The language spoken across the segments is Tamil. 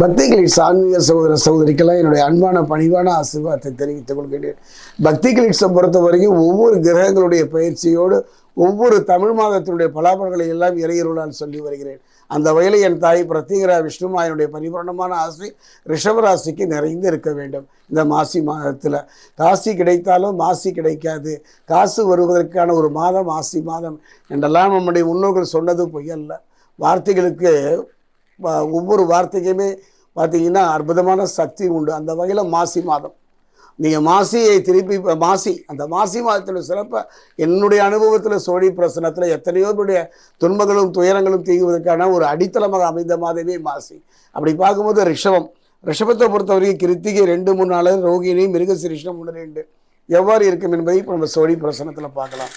பக்திகளின் ஆன்மீக சகோதர சகோதரிக்கெல்லாம் என்னுடைய அன்பான பணிவான ஆசீர்வாதத்தை தெரிவித்துக் கொள்கிறேன் பக்தி கிளிட்ஸை பொறுத்த வரைக்கும் ஒவ்வொரு கிரகங்களுடைய பயிற்சியோடு ஒவ்வொரு தமிழ் மாதத்தினுடைய பலாபலங்களை எல்லாம் இறையருளால் சொல்லி வருகிறேன். அந்த வகையில் என் தாய் பிரத்யேகரா விஷ்ணுமாயனுடைய பரிபூர்ணமான ஆசை ரிஷபராசிக்கு நிறைந்து இருக்க வேண்டும். இந்த மாசி மாதத்தில் காசி கிடைத்தாலும் மாசி கிடைக்காது. காசு வருவதற்கான ஒரு மாதம் மாசி மாதம் என்றெல்லாம் நம்முடைய முன்னோர்கள் சொன்னது பொய்யல்ல. வார்த்தைகளுக்கு ஒவ்வொரு வார்த்தைக்குமே பார்த்தீங்கன்னா அற்புதமான சக்தி உண்டு. அந்த வகையில் மாசி மாதம். நீங்கள் மாசியை திருப்பி மாசி அந்த மாசி மாதத்தில் சிறப்பாக என்னுடைய அனுபவத்தில் சோழி பிரசனத்தில் எத்தனையோ பேருடைய துன்பங்களும் துயரங்களும் தீங்குவதற்கான ஒரு அடித்தளமாக அமைந்த மாதமே மாசி. அப்படி பார்க்கும்போது ரிஷபம். ரிஷபத்தை பொறுத்தவரைக்கும் கிருத்திகை ரெண்டு மூணு நாள் ரோகிணி மிருகசிரிஷம் ஒன்று ரெண்டு. எவ்வாறு இருக்கும் என்பதை இப்போ நம்ம சோழி பிரசனத்தில் பார்க்கலாம்.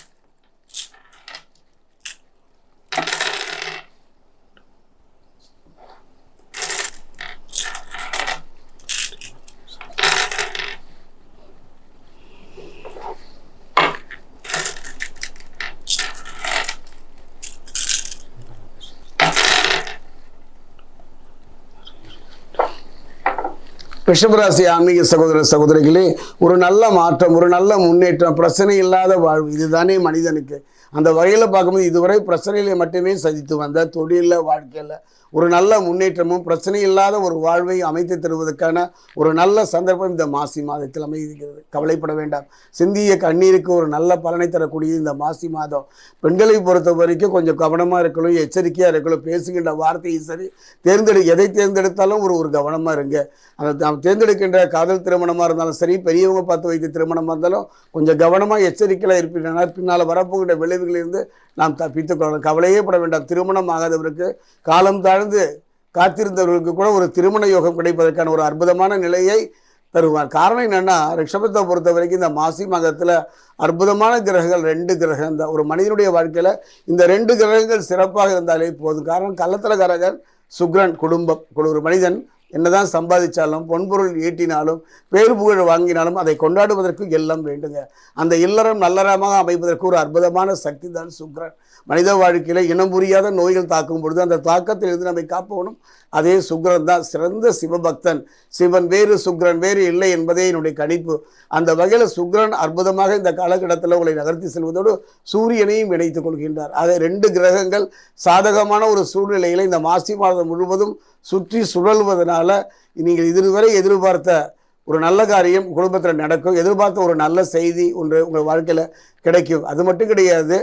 ரிஷபராசி ஆன்மீக சகோதர சகோதரிகளே ஒரு நல்ல மாற்றம் ஒரு நல்ல முன்னேற்றம் பிரச்சனை இல்லாத வாழ்வு இதுதானே மனிதனுக்கு. அந்த வகையில் பார்க்கும்போது இதுவரை பிரச்சனைகளை மட்டுமே சதித்து வந்த தொழிலில் வாழ்க்கையில் ஒரு நல்ல முன்னேற்றமும் பிரச்சனை இல்லாத ஒரு வாழ்வை அமைத்து தருவதற்கான ஒரு நல்ல சந்தர்ப்பம் இந்த மாசி மாதத்தில் அமைகிறது கவலைப்பட வேண்டாம். சிந்திய கண்ணீருக்கு ஒரு நல்ல பலனை தரக்கூடிய இந்த மாசி மாதம் பெண்களை பொறுத்த வரைக்கும் கொஞ்சம் கவனமாக இருக்கணும் எச்சரிக்கையாக இருக்கணும் பேசுகின்ற வார்த்தையும் சரி தேர்ந்தெடு எதை தேர்ந்தெடுத்தாலும் ஒரு ஒரு கவனமாக இருங்க. அந்த நாம் தேர்ந்தெடுக்கின்ற காதல் திருமணமாக இருந்தாலும் சரி பெரியவங்க பார்த்து வைத்த திருமணமாக இருந்தாலும் கொஞ்சம் கவனமாக எச்சரிக்கையாக இருப்பீங்கன்னா பின்னால் வரப்போகின்ற விளைவுகளிலிருந்து நாம் தப்பித்துக்கொள்ளணும் கவலையே பட வேண்டாம். திருமணம் ஆகாதவருக்கு காலம் தாழ்ந்து காத்திருந்தவர்களுக்கு கூட ஒரு திருமண யோகம் கிடைப்பதற்கான ஒரு அற்புதமான நிலையை தருவார். காரணம் என்னன்னா ரிஷபத்தை பொறுத்த வரைக்கும் இந்த மாசி மாதத்தில் அற்புதமான கிரகங்கள் ரெண்டு கிரகம். தான் ஒரு மனிதனுடைய வாழ்க்கையில் இந்த ரெண்டு கிரகங்கள் சிறப்பாக இருந்தாலே போதும். காரணம் கள்ளத்தல கரகன் சுக்ரன் குடும்பம். ஒரு மனிதன் என்னதான் சம்பாதிச்சாலும் பொன்பொருள் ஈட்டினாலும் பேர் புகழ் வாங்கினாலும் அதை கொண்டாடுவதற்கு எல்லாம் வேண்டுங்க. அந்த இல்லறம் நல்லறமாக அமைப்பதற்கு ஒரு அற்புதமான சக்தி தான் சுக்ரன் மனித வாழ்க்கையில் இனம் புரியாத நோய்கள் தாக்கும் பொழுது அந்த தாக்கத்திலிருந்து நம்மை காப்பவனும் அதே சுக்ரன் தான் சிறந்த சிவபக்தன். சிவன் வேறு சுக்ரன் வேறு இல்லை என்பதே என்னுடைய கணிப்பு. அந்த வகையில் சுக்ரன் அற்புதமாக இந்த காலகட்டத்தில் உங்களை நகர்த்தி செல்வதோடு சூரியனையும் இணைத்துக் கொள்கின்றார். அதை ரெண்டு கிரகங்கள் சாதகமான ஒரு சூழ்நிலையில் இந்த மாசி மாதம் முழுவதும் சுற்றி சுழல்வதனால நீங்கள் இதுவரை எதிர்பார்த்த ஒரு நல்ல காரியம் குடும்பத்தில் நடக்கும் எதிர்பார்த்த ஒரு நல்ல செய்தி ஒன்று உங்கள் வாழ்க்கையில் கிடைக்கும். அது மட்டும் கிடையாது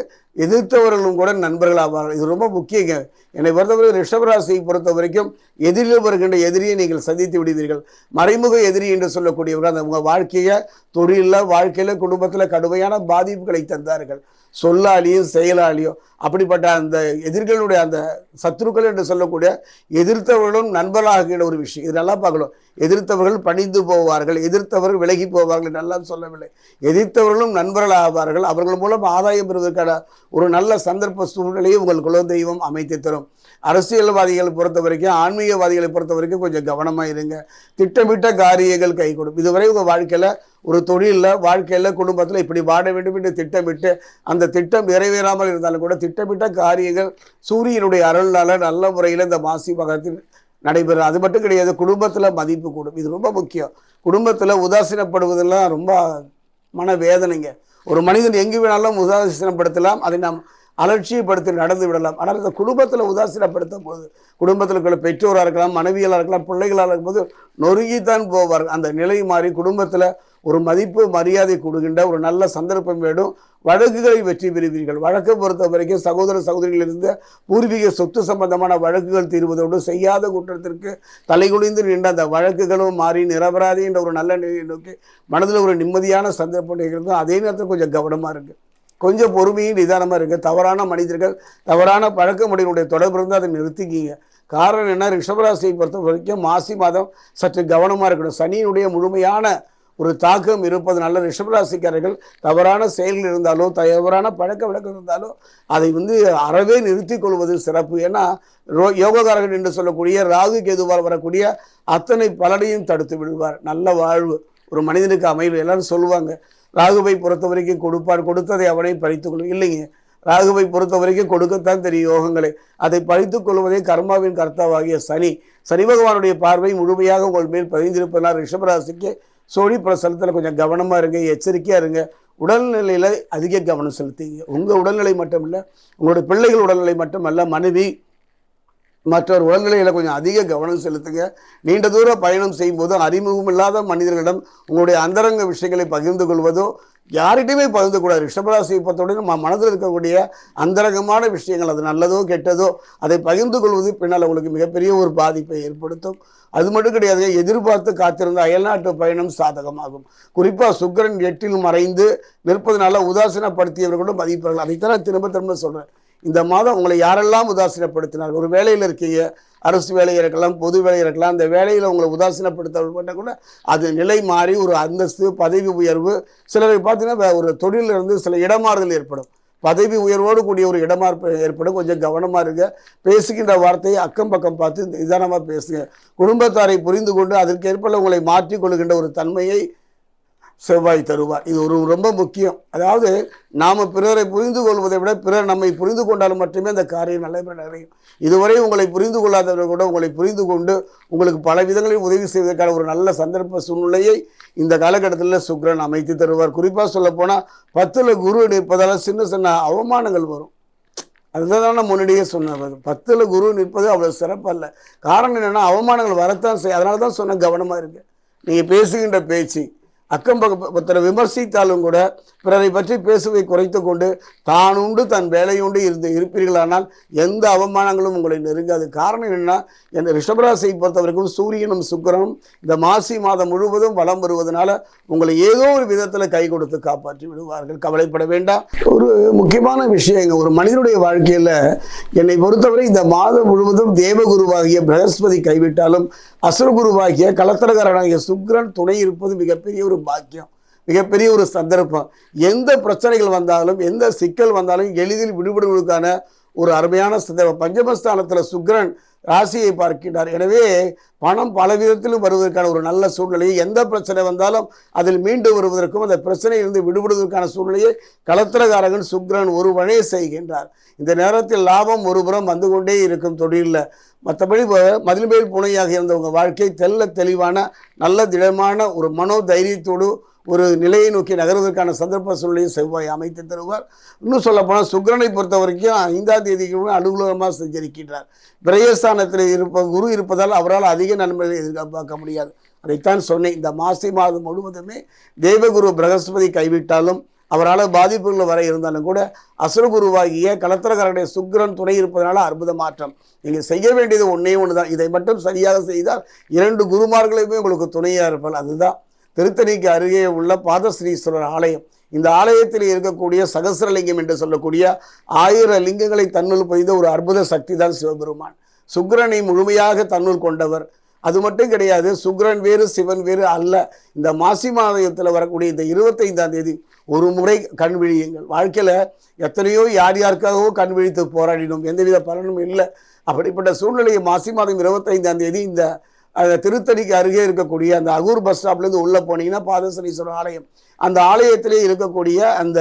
எதிர்த்தவர்களும் கூட நண்பர்கள் ஆவார்கள். இது ரொம்ப முக்கியங்க. என்னை பொறுத்தவரை ரிஷபராசியை பொறுத்த வரைக்கும் எதிரில் வருகின்ற எதிரியை நீங்கள் சந்தித்து விடுவீர்கள். மறைமுக எதிரி என்று சொல்லக்கூடியவர்கள் அந்த உங்கள் வாழ்க்கையை தொழிலில் வாழ்க்கையில் குடும்பத்தில் கடுமையான பாதிப்புகளை தந்தார்கள். சொல்லாலியும் செயலாலியும். அப்படிப்பட்ட அந்த எதிர்களுடைய அந்த சத்துருக்கள் என்று சொல்லக்கூடிய எதிர்த்தவர்களும் நண்பர்களாகிற ஒரு விஷயம். இது நல்லா பார்க்கணும். எதிர்த்தவர்கள் பணிந்து போவார்கள். எதிர்த்தவர்கள் விலகி போவார்கள் நல்லா சொல்லவில்லை. எதிர்த்தவர்களும் நண்பர்கள் ஆவார்கள். அவர்கள் மூலம் ஆதாயம் பெறுவதற்கான ஒரு நல்ல சந்தர்ப்ப சூழ்நிலையை உங்கள் குலதெய்வம் அமைத்து தரும். அரசியல்வாதிகளை பொறுத்த வரைக்கும் ஆன்மீகவாதிகளை பொறுத்த வரைக்கும் கொஞ்சம் கவனமாக இருங்க. திட்டமிட்ட காரியங்கள் கை கொடுக்கும் இதுவரை உங்கள் வாழ்க்கையில் ஒரு தொழிலில் வாழ்க்கையில் குடும்பத்தில் இப்படி வாட வேண்டும் என்று திட்டமிட்டு அந்த திட்டம் நிறைவேறாமல் இருந்தாலும் கூட திட்டமிட்ட காரியங்கள் சூரியனுடைய அருளால் நல்ல முறையில் இந்த மாசி மகத்தில் நடைபெறும். அது மட்டும் கிடையாது குடும்பத்தில் மதிப்பு கூடும். இது ரொம்ப முக்கியம். குடும்பத்தில் உதாசீனப்படுவதெல்லாம் ரொம்ப மன வேதனைங்க ஒரு மனிதன் எங்கு வேணாலும் உதாசீனப்படுத்தலாம். அதை நாம் அலட்சியப்படுத்தி நடந்து விடலாம். ஆனால் இந்த குடும்பத்தில் உதாசீனப்படுத்தும் போது குடும்பத்தில் இருக்கிற பெற்றோராக இருக்கலாம் மனைவியலாக இருக்கலாம் பிள்ளைகளாக இருக்கும்போது நொறுங்கித்தான் போவார். அந்த நிலை மாறி குடும்பத்தில் ஒரு மதிப்பு மரியாதை கொடுக்கின்ற ஒரு நல்ல சந்தர்ப்பம் வேண்டும். வழக்குகளை வெற்றி பெறுவீர்கள். வழக்கை பொறுத்த வரைக்கும் சகோதர சகோதரிகளிலிருந்து பூர்வீக சொத்து சம்பந்தமான வழக்குகள் தீர்வதோடு செய்யாத குற்றத்திற்கு தலைகுனிந்து நின்ற அந்த வழக்குகளும் மாறி நிரபராதி என்ற ஒரு நல்ல நிலையை நோக்கி மனதில் ஒரு நிம்மதியான சந்தர்ப்பம் அதே நேரத்தில் கொஞ்சம் கவனமாக இருக்குது கொஞ்சம் பொறுமையும் நிதானமாக இருங்க. தவறான மனிதர்கள் தவறான பழக்க முறைகளுடைய தொடர்பு இருந்து அதை நிறுத்திக்கிங்க. காரணம் என்ன? ரிஷபராசியை பொறுத்த வரைக்கும் மாசி மாதம் சற்று கவனமாக இருக்கணும். சனியினுடைய முழுமையான ஒரு தாக்கம் இருப்பதனால ரிஷபராசிக்காரர்கள் தவறான செயல்கள் இருந்தாலோ தவறான பழக்க வழக்கம் இருந்தாலோ அதை வந்து அறவே நிறுத்தி கொள்வது சிறப்பு. ஏன்னா ரோ யோககாரகன் என்று சொல்லக்கூடிய ராகு கேதுவால் வரக்கூடிய அத்தனை பலனையும் தடுத்து விடுவார். நல்ல வாழ்வு. ஒரு மனிதனுக்கு அமைவு. எல்லாரும் சொல்லுவாங்க ராகுவை பொறுத்த வரைக்கும் கொடுப்பார் கொடுத்ததை அவனை பறித்துக் இல்லைங்க. ராகுவை பொறுத்த வரைக்கும் கொடுக்கத்தான் தெரியும் யோகங்களை. அதை பழித்துக் கொள்வதே கர்மாவின் கர்த்தாவாகிய சனி. சனி பகவானுடைய பார்வை முழுமையாக உங்கள் மேல் பதிந்திருப்பதனால் ரிஷபராசிக்கு சோழி பிரசலத்தில் கொஞ்சம் கவனமாக இருங்க எச்சரிக்கையாக இருங்க. உடல்நிலையில் அதிக கவனம் செலுத்திங்க. உங்கள் உடல்நிலை மட்டும் இல்லை உங்களுடைய பிள்ளைகள் உடல்நிலை மட்டுமல்ல மனைவி மற்றவர் உடல்நிலையில் கொஞ்சம் அதிக கவனம் செலுத்துங்க. நீண்ட தூர பயணம் செய்யும்போது அறிமுகம் இல்லாத மனிதர்களிடம் உங்களுடைய அந்தரங்க விஷயங்களை பகிர்ந்து கொள்வதோ யார்கிட்டையுமே பகிர்ந்து கூடாது. ரிஷபராசியை பொறுத்தவரை நம்ம மனதில் இருக்கக்கூடிய அந்தரங்கமான விஷயங்கள் அது நல்லதோ கெட்டதோ அதை பகிர்ந்து கொள்வது பின்னால் உங்களுக்கு மிகப்பெரிய ஒரு பாதிப்பை ஏற்படுத்தும். அது மட்டும் கிடையாது எதிர்பார்த்து காத்திருந்த அயல்நாட்டு பயணம் சாதகமாகும். குறிப்பாக சுக்கிரன் எட்டில் மறைந்து நிற்பதனால உதாசீனப்படுத்தியவர்களும் மதிப்பார்கள். அதைத்தான் நான் திரும்ப திரும்ப சொல்கிறேன் இந்த மாதம் உங்களை யாரெல்லாம் உதாசீனப்படுத்தினார் ஒரு வேலையில் இருக்கீங்க அரசு வேலை இருக்கலாம் பொது வேலை இருக்கலாம் அந்த வேலையில் உங்களை உதாசீனப்படுத்த கூட அது நிலை மாறி ஒரு அந்தஸ்து பதவி உயர்வு சிலருக்கு பார்த்தீங்கன்னா ஒரு தொழிலில் இருந்து சில இடமாறுதல் ஏற்படும். பதவி உயர்வோடு கூடிய ஒரு இடமாறு ஏற்படும். கொஞ்சம் கவனமாக இருங்க. பேசுகின்ற வார்த்தையை அக்கம் பக்கம் பார்த்து நிதானமாக பேசுங்க. குடும்பத்தாரை புரிந்து கொண்டு அதற்கேற்ப உங்களை மாற்றிக் கொள்கின்ற ஒரு தன்மையை செவ்வாய் தருவார் இது ஒரு ரொம்ப முக்கியம். அதாவது நாம் பிறரை புரிந்து கொள்வதை விட பிறர் நம்மை புரிந்து கொண்டால் மட்டுமே அந்த காரியம் நல்ல நிறையும். இதுவரை உங்களை புரிந்து கொள்ளாதவர்கள் கூட உங்களை புரிந்து கொண்டு உங்களுக்கு பல விதங்களில் உதவி செய்வதற்கான ஒரு நல்ல சந்தர்ப்ப சூழ்நிலையை இந்த காலகட்டத்தில் சுக்ரன் அமைத்து தருவார். குறிப்பாக சொல்லப்போனால் பத்தில் குரு நிற்பதால் சின்ன சின்ன அவமானங்கள் வரும். அதுதான் நான் முன்னாடியே சொன்னேன். பத்தில் குரு நிற்பது அவ்வளோ சிறப்பல்ல. காரணம் என்னென்னா அவமானங்கள் வரத்தான் செய்யும். அதனால தான் சொன்ன கவனமாக இருக்கு நீங்கள் பேசுகின்ற பேச்சு அக்கம் பக்கத்தில் விமர்சித்தாலும் கூட பிறரை பற்றி பேசுவதை குறைத்து கொண்டு தான் உண்டு தன் வேலையுண்டு இருந்து இருப்பீர்களானால் எந்த அவமானங்களும் உங்களை நெருங்காது. காரணம் என்னன்னா இந்த ரிஷபராசியை பொறுத்தவரைக்கும் சூரியனும் சுக்கரனும் இந்த மாசி மாதம் முழுவதும் வலம் வருவதனால உங்களை ஏதோ ஒரு விதத்தில் கை கொடுத்து காப்பாற்றி விடுவார்கள். கவலைப்பட வேண்டாம். ஒரு முக்கியமான விஷயங்க ஒரு மனிதனுடைய வாழ்க்கையில் என்னை பொறுத்தவரை இந்த மாதம் முழுவதும் தேவகுருவாகிய பிரகஸ்பதி கைவிட்டாலும் அசுரகுருவாகிய கலத்தரகரனாகிய சுக்ரன் துணை இருப்பது மிகப்பெரிய ஒரு பாக்கியம். மிகப்பெரிய ஒரு சந்தர்ப்பம். எந்த பிரச்சனைகள் வந்தாலும் எந்த சிக்கல் வந்தாலும் எளிதில் விடுபடுவதற்கான ஒரு அருமையான சந்தர்ப்பம் பஞ்சமஸ்தானத்தில் சுக்ரன் ராசியை பார்க்கின்றார். எனவே பணம் பல விதத்திலும் வருவதற்கான ஒரு நல்ல சூழ்நிலையை எந்த பிரச்சனை வந்தாலும் அதில் மீண்டு வருவதற்கும் அந்த பிரச்சனையிலிருந்து விடுபடுவதற்கான சூழ்நிலையை களத்திரகாரகன் சுக்ரன் ஒரு வழி செய்கின்றார். இந்த நேரத்தில் லாபம் ஒருபுறம் வந்து கொண்டே இருக்கும் தொழிலில். மற்றபடி மதில் புனையாக இருந்தவங்க வாழ்க்கை தெல்ல தெளிவான நல்ல திடமான ஒரு மனோ தைரியத்தோடு ஒரு நிலையை நோக்கி நகர்வதற்கான சந்தர்ப்ப சூழ்நிலையை செவ்வாய் அமைத்து தருவார். இன்னும் சொல்லப்போனால் சுக்கிரனை பொறுத்த வரைக்கும் ஐந்தாம் தேதிக்கு அனுகூலமாக செஞ்சிருக்கின்றார். விரயஸ்தானத்தில் இருப்ப குரு இருப்பதால் அவரால் அதிக நன்மைகளை எதிர்பார்க்க முடியாது. அதைத்தான் சொன்னேன். இந்த மாசி மாதம் முழுவதுமே தேவகுரு பிரகஸ்பதி கைவிட்டாலும் அவரால் பாதிப்புகள் வர இருந்தாலும் கூட அசுரகுருவாகிய கலத்திரக்காரனுடைய சுக்கரன் துணை இருப்பதனால அற்புத மாற்றம். நீங்கள் செய்ய வேண்டியது ஒன்றே ஒன்று தான் இதை மட்டும் சரியாக செய்தால் இரண்டு குருமார்களுமே உங்களுக்கு துணையாக இருப்பார் அதுதான் திருத்தணிக்கு அருகே உள்ள பாதஸ்ரீஸ்வரர் ஆலயம். இந்த ஆலயத்தில் இருக்கக்கூடிய சகசிரலிங்கம் என்று சொல்லக்கூடிய ஆயிரம் லிங்கங்களை தன்னுள் பதிந்த ஒரு அற்புத சக்தி தான் சிவபெருமான். சுக்கிரனை முழுமையாக தன்னுள் கொண்டவர். அது மட்டும் கிடையாது சுக்ரன் வேறு சிவன் வேறு அல்ல. இந்த மாசி மாதத்தில் வரக்கூடிய இந்த இருபத்தைந்தாம் தேதி ஒரு முறை கண் விழியுங்கள். வாழ்க்கையில் எத்தனையோ யார் யாருக்காகவோ கண் விழித்து போராடினோம். எந்தவித பலனும் இல்லை. அப்படிப்பட்ட சூழ்நிலையை மாசி மாதம் இருபத்தைந்தாம் தேதி இந்த அந்த திருத்தணிக்கு அருகே இருக்கக்கூடிய அந்த அகூர் பஸ் ஸ்டாப்லேருந்து உள்ளே போனீங்கன்னா பாதசனீஸ்வரர் ஆலயம். அந்த ஆலயத்திலே இருக்கக்கூடிய அந்த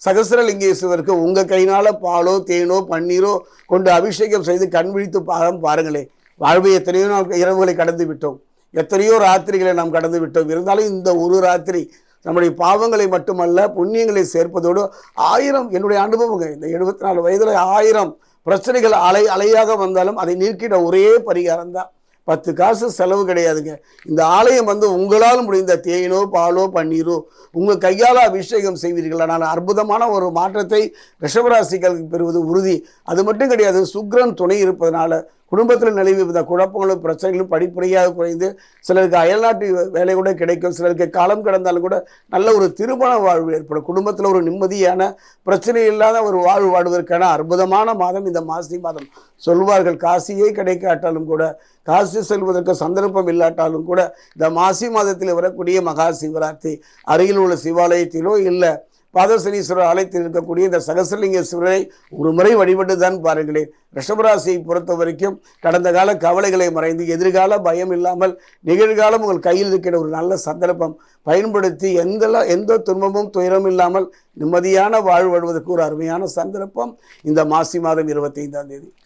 சகசரலிங்கேஸ்வருக்கு உங்கள் கையினால் பாலோ தேனோ பன்னீரோ கொண்டு அபிஷேகம் செய்து கண் விழித்து பாகம் பாருங்களேன். வாழ்வை எத்தனையோ நாள் இரவுகளை கடந்து விட்டோம். எத்தனையோ ராத்திரிகளை நாம் கடந்து விட்டோம். இருந்தாலும் இந்த ஒரு ராத்திரி நம்முடைய பாவங்களை மட்டுமல்ல புண்ணியங்களை சேர்ப்பதோடு ஆயிரம் என்னுடைய அனுபவங்க இந்த எழுபத்தி நாலு வயதில் ஆயிரம் பிரச்சனைகள் அலை அலையாக வந்தாலும் அதை நீக்கிட ஒரே பரிகாரம் தான் பத்து காசு செலவு கிடையாதுங்க. இந்த ஆலயம் வந்து உங்களால் முடிந்த தேனோ பாலோ பன்னீரோ உங்கள் கையால் அபிஷேகம் செய்வீர்களானால் அற்புதமான ஒரு மாற்றத்தை ரிஷபராசிகளுக்கு பெறுவது உறுதி. அது மட்டும் கிடையாது சுக்ரன் துணை இருப்பதனால குடும்பத்தில் நிலவி இந்த குழப்பங்களும் பிரச்சனைகளும் படிப்படியாக குறைந்து சிலருக்கு அயல்நாட்டு வேலை கூட கிடைக்கும் சிலருக்கு காலம் கடந்தாலும் கூட நல்ல ஒரு திருமண வாழ்வு ஏற்படும். குடும்பத்தில் ஒரு நிம்மதியான பிரச்சனை இல்லாத ஒரு வாழ்வு வாழ்வதற்கான அற்புதமான மாதம் இந்த மாசி மாதம். சொல்வார்கள் காசியே கிடைக்காட்டாலும் கூட காசி செல்வதற்கு சந்தர்ப்பம் இல்லாட்டாலும் கூட இந்த மாசி மாதத்தில் வரக்கூடிய மகா சிவராத்திரி அருகில் உள்ள சிவாலயத்திலோ இல்லை பாதசனீஸ்வரர் ஆலயத்தில் இருக்கக்கூடிய இந்த சகசலிங்கேஸ்வரரை ஒரு முறை வழிபட்டு தான் பாருங்களேன். ரிஷபராசியை பொறுத்த வரைக்கும் கடந்த கால கவலைகளை மறைந்து எதிர்கால பயம் இல்லாமல் நிகழ்காலம் உங்கள் கையில் இருக்கிற ஒரு நல்ல சந்தர்ப்பம். பயன்படுத்தி எந்த எந்த துன்பமும் துயரம் இல்லாமல் நிம்மதியான வாழ்வு வாழ்வதற்கு ஒரு அருமையான சந்தர்ப்பம் இந்த மாசி மாதம் இருபத்தைந்தாம் தேதி.